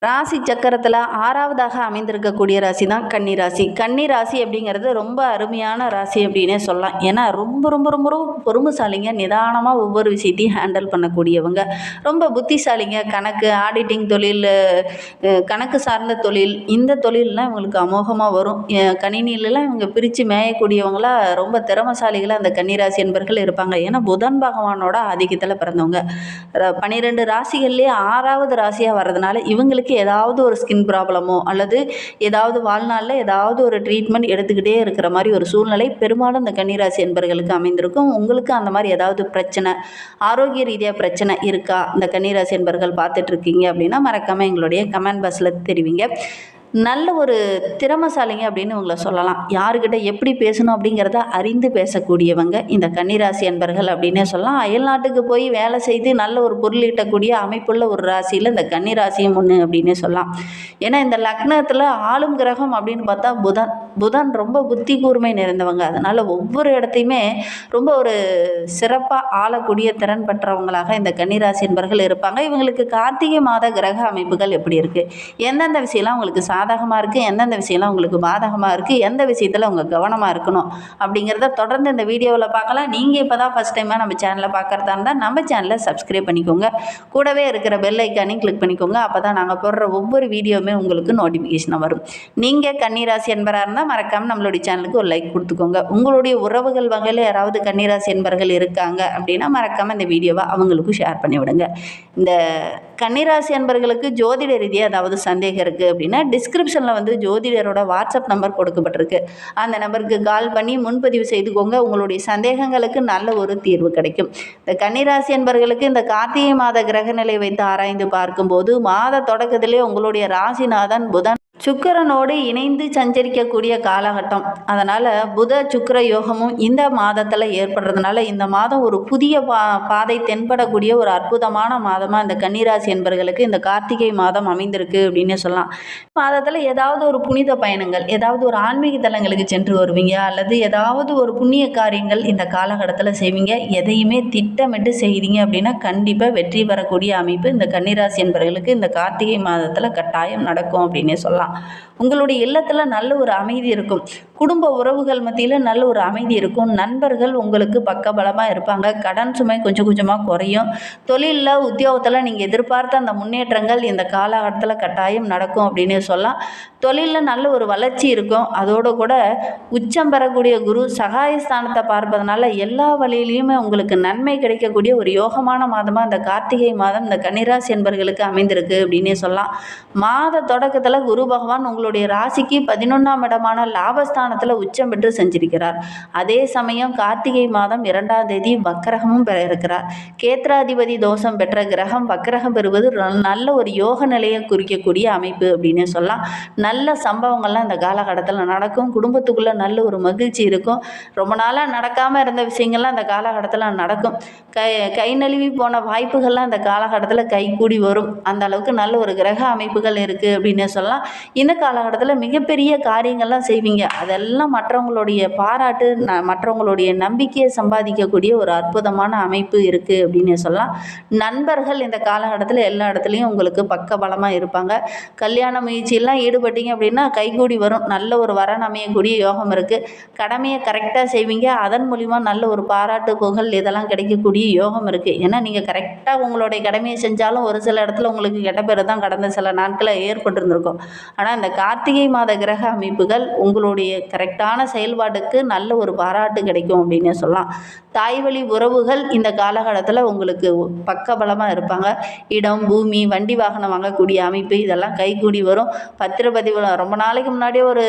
ராசி சக்கரத்தில் ஆறாவதாக அமைந்திருக்கக்கூடிய ராசி தான் கன்னி ராசி. கன்னி ராசி அப்படிங்கிறது ரொம்ப அருமையான ராசி அப்படின்னே சொல்லலாம். ஏன்னா ரொம்ப ரொம்ப ரொம்ப ரொம்ப பொறுமைசாலிங்க. நிதானமாக ஒவ்வொரு விஷயத்தையும் ஹேண்டில் பண்ணக்கூடியவங்க. ரொம்ப புத்திசாலிங்க. கணக்கு ஆடிட்டிங் தொழில் கணக்கு சார்ந்த தொழில். இந்த தொழிலெலாம் இவங்களுக்கு அமோகமாக வரும். கணினியிலலாம் இவங்க பிரித்து மேயக்கூடியவங்களாக ரொம்ப திறமசாலிகளாக அந்த கன்னிராசி என்பர்கள் இருப்பாங்க. ஏன்னா புதன் பகவானோட ஆதிக்கத்தில் பிறந்தவங்க. ர- பன்னிரெண்டு ராசிகள்லேயே ஆறாவது ராசியாக வர்றதுனால இவங்களுக்கு ஏதாவது ஒரு ஸ்கின் ப்ராப்ளமோ அல்லது ஏதாவது வாழ்நாளில் ஏதாவது ஒரு ட்ரீட்மெண்ட் எடுத்துக்கிட்டே இருக்கிற மாதிரி ஒரு சூழ்நிலை பெரும்பாலும் இந்த கன்னிராசி என்பர்களுக்கு அமைந்திருக்கும். உங்களுக்கு அந்த மாதிரி ஏதாவது பிரச்சனை ஆரோக்கிய ரீதியாக பிரச்சனை இருக்கா? இந்த கன்னிராசி என்பர்கள் பார்த்துட்ருக்கீங்க அப்படின்னா மறக்காமல் எங்களுடைய கமெண்ட் பாக்ஸில் தெரிவிங்க. நல்ல ஒரு திறமசாலிங்க அப்படின்னு உங்களை சொல்லலாம். யாருக்கிட்ட எப்படி பேசணும் அப்படிங்கிறத அறிந்து பேசக்கூடியவங்க இந்த கன்னிராசி அன்பர்கள் அப்படின்னே சொல்லலாம். அயல்நாட்டுக்கு போய் வேலை செய்து நல்ல ஒரு பொருள் ஈட்டக்கூடிய அமைப்புள்ள ஒரு ராசியில் இந்த கன்னிராசியும் ஒன்று அப்படின்னே சொல்லலாம். ஏன்னா இந்த லக்னத்தில் ஆளும் கிரகம் அப்படின்னு பார்த்தா புதன். புதன் ரொம்ப புத்தி கூர்மை நிறைந்தவங்க. அதனால் ஒவ்வொரு இடத்தையுமே ரொம்ப ஒரு சிறப்பாக ஆளக்கூடிய திறன் பெற்றவங்களாக இந்த கன்னிராசி என்பர்கள் இருப்பாங்க. இவங்களுக்கு கார்த்திகை மாத கிரக அமைப்புகள் எப்படி இருக்குது எந்தெந்த விஷயம்லாம் உங்களுக்கு சாதகமாக இருக்குது எந்தெந்த விஷயம்லாம் உங்களுக்கு பாதகமாக இருக்குது எந்த விஷயத்தில் உங்கள் கவனமாக இருக்கணும் அப்படிங்கிறத தொடர்ந்து இந்த வீடியோவில் பார்க்கலாம். நீங்கள் இப்போ தான் ஃபஸ்ட் டைமாக நம்ம சேனலை பார்க்குறதா இருந்தால் நம்ம சேனலை சப்ஸ்கிரைப் பண்ணிக்கோங்க. கூடவே இருக்கிற பெல் ஐக்கானையும் கிளிக் பண்ணிக்கோங்க. அப்போ தான் நாங்கள் போடுற ஒவ்வொரு வீடியோவுமே உங்களுக்கு நோட்டிஃபிகேஷனாக வரும். நீங்கள் கன்னிராசி என்பராக இருந்தால் மறக்காமல் நம்மளுடைய சேனலுக்கு ஒரு லைக் கொடுத்துக்கோங்க. உங்களுடைய உறவுகள் வகையில் யாராவது கன்னிராசி என்பர்கள் இருக்காங்க அப்படின்னா மறக்காமல் இந்த வீடியோவை அவங்களுக்கும் ஷேர் பண்ணிவிடுங்க. இந்த கன்னிராசி அன்பர்களுக்கு ஜோதிட ரீதியாக ஏதாவது சந்தேகம் இருக்குது அப்படின்னா டிஸ் டிஸ்கிரிப்ஷனில் வந்து ஜோதிடரோட வாட்ஸ்அப் நம்பர் கொடுக்கப்பட்டிருக்கு. அந்த நம்பருக்கு கால் பண்ணி முன்பதிவு செய்துக்கோங்க. உங்களுடைய சந்தேகங்களுக்கு நல்ல ஒரு தீர்வு கிடைக்கும். இந்த கன்னிராசி என்பர்களுக்கு இந்த கார்த்திகை மாத கிரகநிலை வைத்து ஆராய்ந்து பார்க்கும்போது மாத தொடக்கத்திலே உங்களுடைய ராசிநாதன் புதன் சுக்கிரனோடு இணைந்து சஞ்சரிக்கக்கூடிய காலகட்டம். அதனால் புத சுக்கர யோகமும் இந்த மாதத்தில் ஏற்படுறதுனால இந்த மாதம் ஒரு புதிய பா பாதை தென்படக்கூடிய ஒரு அற்புதமான மாதமாக இந்த கன்னிராசி என்பர்களுக்கு இந்த கார்த்திகை மாதம் அமைந்திருக்கு அப்படின்னு சொல்லலாம். மாதத்தில் ஏதாவது ஒரு புனித பயணங்கள் ஏதாவது ஒரு ஆன்மீக தலங்களுக்கு சென்று வருவீங்க அல்லது ஏதாவது ஒரு புண்ணிய காரியங்கள் இந்த காலகட்டத்தில் செய்வீங்க எதையுமே திட்டமிட்டு செய்தீங்க அப்படின்னா கண்டிப்பாக வெற்றி பெறக்கூடிய அமைப்பு இந்த கன்னிராசி என்பவர்களுக்கு இந்த கார்த்திகை மாதத்தில் கட்டாயம் நடக்கும் அப்படின்னே சொல்லலாம். உங்களுடைய இல்லத்தில் நல்ல ஒரு அமைதி இருக்கும். குடும்ப உறவுகள் மத்தியில் நல்ல ஒரு அமைதி இருக்கும். நண்பர்கள் உங்களுக்கு பக்கபலமாக இருப்பாங்க. கடன் சுமை கொஞ்சம் கொஞ்சமாக குறையும். தொழிலில் உத்தியோகத்தில் நீங்கள் எதிர்பார்த்த அந்த முன்னேற்றங்கள் இந்த காலகட்டத்தில் கட்டாயம் நடக்கும் அப்படின்னு சொல்லலாம். தொழிலில் நல்ல ஒரு வளர்ச்சி இருக்கும். அதோடு கூட உச்சம் பெறக்கூடிய குரு சகாயஸ்தானத்தை பார்ப்பதனால எல்லா வழியிலையுமே உங்களுக்கு நன்மை கிடைக்கக்கூடிய ஒரு யோகமான மாதமாக இந்த கார்த்திகை மாதம் இந்த கன்னிராசி என்பர்களுக்கு அமைந்திருக்கு அப்படின்னே சொல்லலாம். மாத தொடக்கத்தில் குரு பகவான் உங்களுடைய ராசிக்கு பதினொன்றாம் இடமான லாபஸ்தானத்தில் உச்சம் பெற்று செஞ்சிருக்கிறார். அதே சமயம் கார்த்திகை மாதம் இரண்டாம் தேதி வக்கரகமும் பெற இருக்கிறார். கேத்திராதிபதி தோஷம் பெற்ற கிரகம் வக்கரகம் பெறுவது நல்ல ஒரு யோக நிலையை குறிக்கக்கூடிய அமைப்பு அப்படின்னு சொல்லலாம். நல்ல சம்பவங்கள்லாம் இந்த காலகட்டத்தில் நடக்கும். குடும்பத்துக்குள்ளே நல்ல ஒரு மகிழ்ச்சி இருக்கும். ரொம்ப நாளாக நடக்காமல் இருந்த விஷயங்கள்லாம் இந்த காலகட்டத்தில் நடக்கும். கை கை நழுவி போன வாய்ப்புகள்லாம் இந்த காலகட்டத்தில் கைகூடி வரும். அந்த அளவுக்கு நல்ல ஒரு கிரக அமைப்புகள் இருக்குது அப்படின்னு சொல்லலாம். இந்த காலகட்டத்தில் மிகப்பெரிய காரியங்கள்லாம் செய்வீங்க. அதெல்லாம் மற்றவங்களுடைய பாராட்டு ந மற்றவங்களுடைய நம்பிக்கையை சம்பாதிக்கக்கூடிய ஒரு அற்புதமான அமைப்பு இருக்குது அப்படின்னு சொல்லலாம். நண்பர்கள் இந்த காலகட்டத்தில் எல்லா இடத்துலையும் உங்களுக்கு பக்கபலமாக இருப்பாங்க. கல்யாண முயற்சியெல்லாம் ஈடுபட்டீங்க அப்படின்னா கைகூடி வரும். நல்ல ஒரு வரன் அமையக்கூடிய யோகம் இருக்குது கடமையை கரெக்டாக செய்வீங்க. அதன் மூலிமா நல்ல ஒரு பாராட்டு புகழ் இதெல்லாம் கிடைக்கக்கூடிய யோகம் இருக்குது ஏன்னா நீங்கள் கரெக்டாக உங்களுடைய கடமையை செஞ்சாலும் ஒரு சில இடத்துல உங்களுக்கு கெட்ட பேர் தான் கடந்த சில நாட்களில் ஏற்பட்டிருந்திருக்கும். ஆனால் இந்த கார்த்திகை மாத கிரக அமைப்புகள் உங்களுடைய கரெக்டான செயல்பாட்டுக்கு நல்ல ஒரு பாராட்டு கிடைக்கும் அப்படின்னு சொல்லலாம். தாய் வழி உறவுகள் இந்த காலகட்டத்தில் உங்களுக்கு பக்கபலமாக இருப்பாங்க. இடம் பூமி வண்டி வாகனம் வாங்கக்கூடிய அமைப்பு இதெல்லாம் கைகூடி வரும். பத்திரப்பதிவு ரொம்ப நாளைக்கு முன்னாடியே ஒரு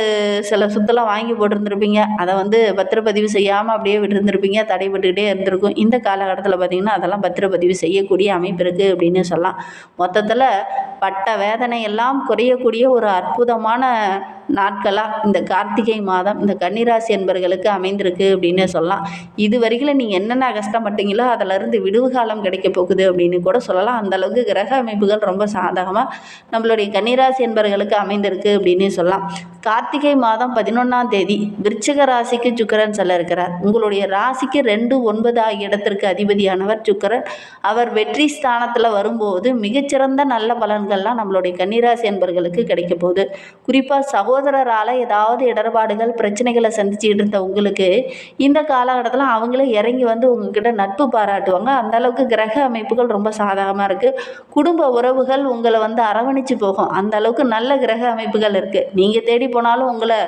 சில சொத்தெல்லாம் வாங்கி போட்டிருந்துருப்பீங்க. அதை வந்து பத்திரப்பதிவு செய்யாமல் அப்படியே விட்டுருந்துருப்பீங்க. தடைபட்டுக்கிட்டே இருந்திருக்கும். இந்த காலகட்டத்தில் பார்த்திங்கன்னா அதெல்லாம் பத்திரப்பதிவு செய்யக்கூடிய அமைப்பு இருக்குது அப்படின்னு சொல்லலாம். மொத்தத்தில் பட்ட வேதனை எல்லாம் குறையக்கூடிய ஒரு அற்புதமான நாட்களாக இந்த கார்த்திகை மாதம் இந்த கன்னிராசி என்பர்களுக்கு அமைந்திருக்கு அப்படின்னு சொல்லலாம். இது வரைக்கும் நீங்கள் என்னென்ன கஷ்டப்பட்டீங்களோ அதிலிருந்து விடுவு காலம் கிடைக்க போகுது அப்படின்னு கூட சொல்லலாம். அந்த அளவுக்கு கிரக அமைப்புகள் ரொம்ப சாதகமாக நம்மளுடைய கன்னிராசி என்பர்களுக்கு அமைந்திருக்கு அப்படின்னு சொல்லலாம். கார்த்திகை மாதம் பதினொன்றாம் தேதி விருச்சிக ராசிக்கு சுக்கரன் செல்ல இருக்கிறார். உங்களுடைய ராசிக்கு ரெண்டு ஒன்பது ஆகிய இடத்திற்கு அதிபதியானவர் சுக்கரன். அவர் வெற்றி ஸ்தானத்தில் வரும்போது மிகச்சிறந்த நல்ல பலன்கள்லாம் நம்மளுடைய கன்னிராசி என்பர்களுக்கு கிடைக்க போகுது. குறிப்பாக சகோதரரால் ஏதாவது இடர்பாடுகள் பிரச்சனைகளை சந்திச்சுட்டு இருந்த உங்களுக்கு இந்த காலகட்டத்தில் அவங்களே இறங்கி வந்து உங்ககிட்ட நட்பு பாராட்டுவாங்க. அந்த அளவுக்கு கிரக அமைப்புகள் ரொம்ப சாதகமாக இருக்குது குடும்ப உறவுகள் உங்களை வந்து அரவணைச்சு போகும். அந்த அளவுக்கு நல்ல கிரக அமைப்புகள் இருக்குது நீங்கள் தேடி போனாலும் உங்களை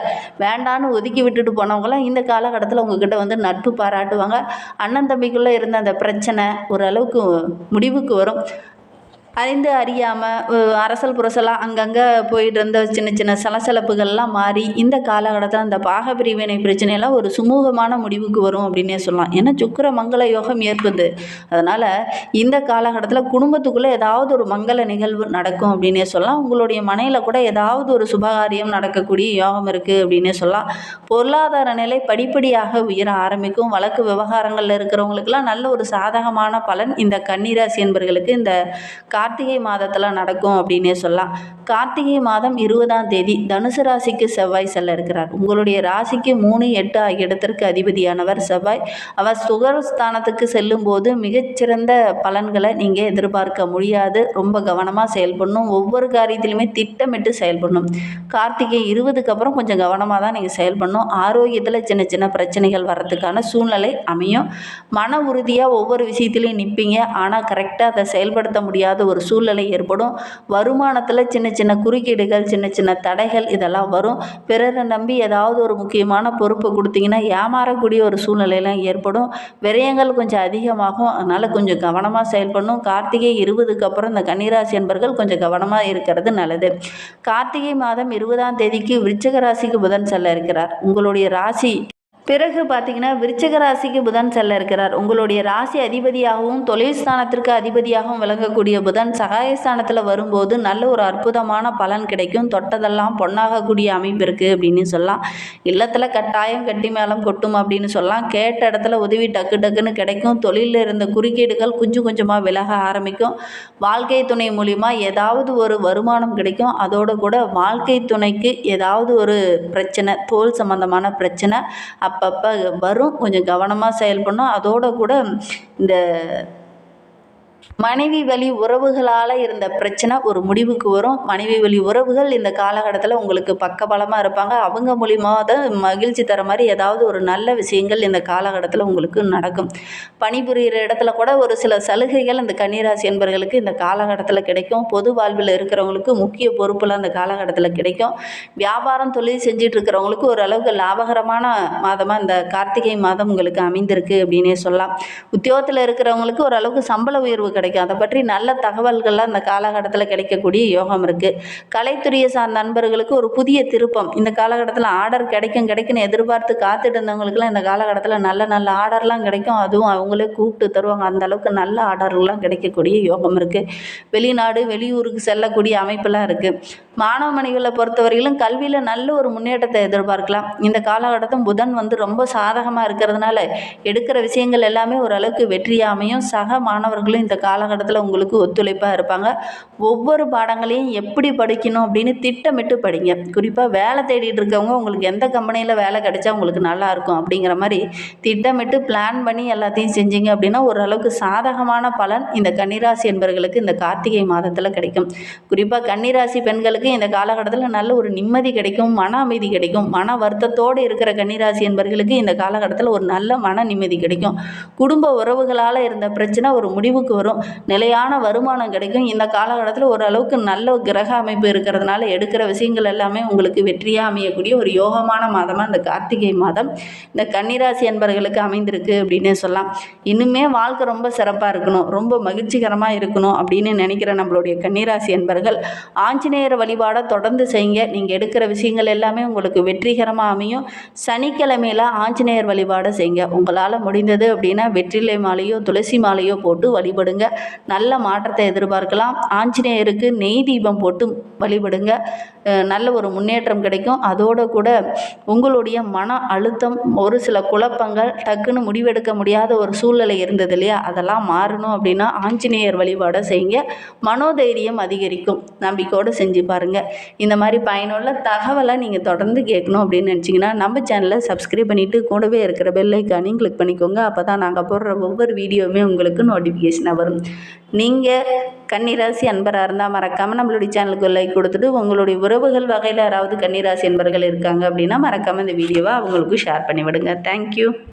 வேண்டான்னு ஒதுக்கி விட்டுட்டு போனவங்களாம் இந்த காலகட்டத்தில் உங்ககிட்ட வந்து நட்பு பாராட்டுவாங்க. அண்ணன் தம்பிக்குள்ளே இருந்த அந்த பிரச்சனை ஓரளவுக்கு முடிவுக்கு வரும். அறிந்து அறியாமல் அரசல் புரசலாக அங்கங்கே போயிட்டு இருந்த சின்ன சின்ன சலசலப்புகள்லாம் மாறி இந்த காலகட்டத்தில் அந்த பாக பிரிவினை பிரச்சனையெல்லாம் ஒரு சுமூகமான முடிவுக்கு வரும் அப்படின்னே சொல்லலாம். ஏன்னா சுக்கிர மங்கள யோகம் ஏற்பது. அதனால் இந்த காலகட்டத்தில் குடும்பத்துக்குள்ளே ஏதாவது ஒரு மங்கள நிகழ்வு நடக்கும் அப்படின்னே சொல்லலாம். உங்களுடைய மனையில் கூட ஏதாவது ஒரு சுபகாரியம் நடக்கக்கூடிய யோகம் இருக்குது அப்படின்னே சொல்லலாம். பொருளாதார நிலை படிப்படியாக உயர ஆரம்பிக்கும். வழக்கு விவகாரங்களில் இருக்கிறவங்களுக்கெல்லாம் நல்ல ஒரு சாதகமான பலன் இந்த கன்னிராசி என்பர்களுக்கு இந்த கார்த்திகை மாதத்தில் நடக்கும் அப்படின்னே சொல்லலாம். கார்த்திகை மாதம் இருபதாம் தேதி தனுசு ராசிக்கு செவ்வாய் செல்ல இருக்கிறார். உங்களுடைய ராசிக்கு மூணு எட்டு ஆகிய இடத்திற்கு அதிபதியானவர் செவ்வாய். அவர் சுகரஸ்தானத்துக்கு செல்லும்போது மிகச்சிறந்த பலன்களை நீங்கள் எதிர்பார்க்க முடியாது. ரொம்ப கவனமாக செயல்படணும். ஒவ்வொரு காரியத்திலுமே திட்டமிட்டு செயல்படணும். கார்த்திகை இருபதுக்கு அப்புறம் கொஞ்சம் கவனமாக தான் நீங்கள் செயல்படணும். ஆரோக்கியத்தில் சின்ன சின்ன பிரச்சனைகள் வர்றதுக்கான சூழ்நிலை அமையும். மன உறுதியாக ஒவ்வொரு விஷயத்துலையும் நிற்பீங்க ஆனால் கரெக்டாக அதை செயல்படுத்த முடியாத ஒரு சூழ்நிலை ஏற்படும். வருமானத்தில் சின்ன சின்ன குறுக்கீடுகள் சின்ன சின்ன தடைகள் இதெல்லாம் வரும். பிறரை நம்பி ஏதாவது ஒரு முக்கியமான பொறுப்பை கொடுத்தீங்கன்னா ஏமாறக்கூடிய ஒரு சூழ்நிலையெல்லாம் ஏற்படும். விரயங்கள் கொஞ்சம் அதிகமாகும். அதனால் கொஞ்சம் கவனமாக செயல்படணும். கார்த்திகை இருபதுக்கு அப்புறம் இந்த கன்னிராசி என்பர்கள் கொஞ்சம் கவனமாக இருக்கிறது நல்லது. கார்த்திகை மாதம் இருபதாம் தேதிக்கு விருச்சிக ராசிக்கு புதன் செல்ல இருக்கிறார். உங்களுடைய ராசி பிறகு பார்த்தீங்கன்னா விருச்சக ராசிக்கு புதன் செல்ல இருக்கிறார். உங்களுடைய ராசி அதிபதியாகவும் தொழில் ஸ்தானத்திற்கு அதிபதியாகவும் விளங்கக்கூடிய புதன் சகாயஸ்தானத்தில் வரும்போது நல்ல ஒரு அற்புதமான பலன் கிடைக்கும். தொட்டதெல்லாம் பொன்னாகக்கூடிய அமைப்பு இருக்குது அப்படின்னு சொல்லலாம். இல்லத்தில் கட்டாயம் கட்டி மேலம் கொட்டும் அப்படின்னு சொல்லலாம். கேட்ட இடத்துல உதவி டக்கு டக்குன்னு கிடைக்கும். தொழிலில் இருந்த குறுக்கீடுகள் கொஞ்சம் கொஞ்சமாக விலக ஆரம்பிக்கும். வாழ்க்கை துணை மூலிமா ஏதாவது ஒரு வருமானம் கிடைக்கும். அதோடு கூட வாழ்க்கை துணைக்கு ஏதாவது ஒரு பிரச்சனை தோல் சம்மந்தமான பிரச்சனை அப்பப்போ வரும். கொஞ்சம் கவனமாக செயல்படணும். அதோடு கூட இந்த மனைவி வழி உறவுகளால் இருந்த பிரச்சனை ஒரு முடிவுக்கு வரும். மனைவி வழி உறவுகள் இந்த காலகட்டத்தில் உங்களுக்கு பக்கபலமாக இருப்பாங்க. அவங்க மூலிமா தான் மகிழ்ச்சி தர மாதிரி ஏதாவது ஒரு நல்ல விஷயங்கள் இந்த காலகட்டத்தில் உங்களுக்கு நடக்கும். பணிபுரிகிற இடத்துல கூட ஒரு சில சலுகைகள் இந்த கன்னிராசி என்பவர்களுக்கு இந்த காலகட்டத்தில் கிடைக்கும். பொது வாழ்வில் இருக்கிறவங்களுக்கு முக்கிய பொறுப்புலாம் இந்த காலகட்டத்தில் கிடைக்கும். வியாபாரம் தொழில் செஞ்சுட்டு இருக்கிறவங்களுக்கு ஓரளவுக்கு லாபகரமான மாதமாக இந்த கார்த்திகை மாதம் உங்களுக்கு அமைந்திருக்கு அப்படின்னே சொல்லலாம். உத்தியோகத்தில் இருக்கிறவங்களுக்கு ஓரளவுக்கு சம்பள உயர்வு கிடைக்கும். அதை பற்றி நல்ல தகவல்கள்லாம் இந்த காலகட்டத்தில் கிடைக்கக்கூடிய யோகம் இருக்குது கலைத்துறையை சார்ந்த நண்பர்களுக்கு ஒரு புதிய திருப்பம். இந்த காலகட்டத்தில் ஆர்டர் கிடைக்கும் கிடைக்குன்னு எதிர்பார்த்து காத்துட்டு இருந்தவங்களுக்குலாம் இந்த காலகட்டத்தில் நல்ல நல்ல ஆர்டர்லாம் கிடைக்கும். அதுவும் அவங்களே கூப்பிட்டு தருவாங்க. அந்த அளவுக்கு நல்ல ஆர்டர்லாம் கிடைக்கக்கூடிய யோகம் இருக்குது வெளிநாடு வெளியூருக்கு செல்லக்கூடிய அமைப்பெல்லாம் இருக்குது மாணவ மனைவிகளை பொறுத்தவரையிலும் கல்வியில் நல்ல ஒரு முன்னேற்றத்தை எதிர்பார்க்கலாம். இந்த காலகட்டத்தும் புதன் வந்து ரொம்ப சாதகமாக இருக்கிறதுனால எடுக்கிற விஷயங்கள் எல்லாமே ஓரளவுக்கு வெற்றியாமையும் சக மாணவர்களும் இந்த காலகட்டத்தில் உங்களுக்கு ஒத்துழைப்பாக இருப்பாங்க. ஒவ்வொரு பாடங்களையும் எப்படி படிக்கணும் அப்படின்னு திட்டமிட்டு படிங்க. குறிப்பாக வேலை தேடிட்டு இருக்கவங்க உங்களுக்கு எந்த கம்பெனியில் வேலை கிடைச்சா உங்களுக்கு நல்லாயிருக்கும் அப்படிங்கிற மாதிரி திட்டமிட்டு பிளான் பண்ணி எல்லாத்தையும் செஞ்சீங்க அப்படின்னா ஓரளவுக்கு சாதகமான பலன் இந்த கன்னிராசி என்பவர்களுக்கு இந்த கார்த்திகை மாதத்தில் கிடைக்கும். குறிப்பாக கன்னிராசி பெண்களுக்கு இந்த காலகட்டத்தில் நல்ல ஒரு நிம்மதி கிடைக்கும் மன அமைதி கிடைக்கும் மன வருத்தத்தோடு இருக்கிற கன்னிராசி என்பவர்களுக்கு இந்த காலகட்டத்தில் ஒரு நல்ல மன நிம்மதி கிடைக்கும். குடும்ப உறவுகளால் இருந்த பிரச்சனை ஒரு முடிவுக்கு வரும். நிலையான வருமானம் கிடைக்கும். இந்த காலகட்டத்தில் ஓரளவுக்கு நல்ல கிரக அமைப்பு இருக்கிறதுனால எடுக்கிற விஷயங்கள் எல்லாமே உங்களுக்கு வெற்றியாக அமையக்கூடிய ஒரு யோகமான மாதமாக இந்த கார்த்திகை மாதம் இந்த கன்னிராசி அன்பர்களுக்கு அமைந்திருக்கு அப்படின்னு சொல்லலாம். இன்னுமே வாழ்க்கை ரொம்ப சிறப்பாக இருக்கணும். ரொம்ப மகிழ்ச்சிகரமாக இருக்கணும் அப்படின்னு நினைக்கிற நம்மளுடைய கன்னிராசி என்பர்கள் ஆஞ்சநேயர் வழிபாடை தொடர்ந்து செய்யுங்க. நீங்கள் எடுக்கிற விஷயங்கள் எல்லாமே உங்களுக்கு வெற்றிகரமாக அமையும். சனிக்கிழமையில் ஆஞ்சநேயர் வழிபாடை செய்யுங்க. உங்களால் முடிந்தது அப்படின்னா வெற்றிலை மாலையோ துளசி மாலையோ போட்டு வழிபடுங்க. வழிபடுங்க நல்ல மாற்றத்தை எதிர்பார்க்கலாம். ஆஞ்சநேயருக்கு நெய் தீபம் போட்டு வழிபடுங்க. நல்ல ஒரு முன்னேற்றம் கிடைக்கும். அதோடு கூட உங்களுடைய மன அழுத்தம் ஒரு சில குழப்பங்கள் டக்குன்னு முடிவெடுக்க முடியாத ஒரு சூழ்நிலை இருந்தது இல்லையா? அதெல்லாம் மாறணும் அப்படின்னா ஆஞ்சநேயர் வழிபாடை செய்யுங்க. மனோதைரியம் அதிகரிக்கும். நம்பிக்கையோடு செஞ்சு பாருங்கள் இந்த மாதிரி பயனுள்ள தகவலை நீங்கள் தொடர்ந்து கேட்கணும் அப்படின்னு நினச்சிங்கன்னா நம்ம சேனலை சப்ஸ்கிரைப் பண்ணிவிட்டு கூடவே இருக்கிற பெல்லைக்கானையும் கிளிக் பண்ணிக்கோங்க. அப்போ தான் நாங்கள் போடுற ஒவ்வொரு வீடியோவுமே உங்களுக்கு நோட்டிஃபிகேஷனாக வரும். நீங்கள் கன்னிராசி அன்பராக இருந்தால் மறக்காமல் நம்மளுடைய சேனலுக்கு லைக் கொடுத்துட்டு உங்களுடைய உறவுகள் வகையில் யாராவது கன்னிராசி அன்பர்கள் இருக்காங்க அப்படின்னா மறக்காமல் இந்த வீடியோவை அவங்களுக்கும் ஷேர் பண்ணி விடுங்க தேங்க்யூ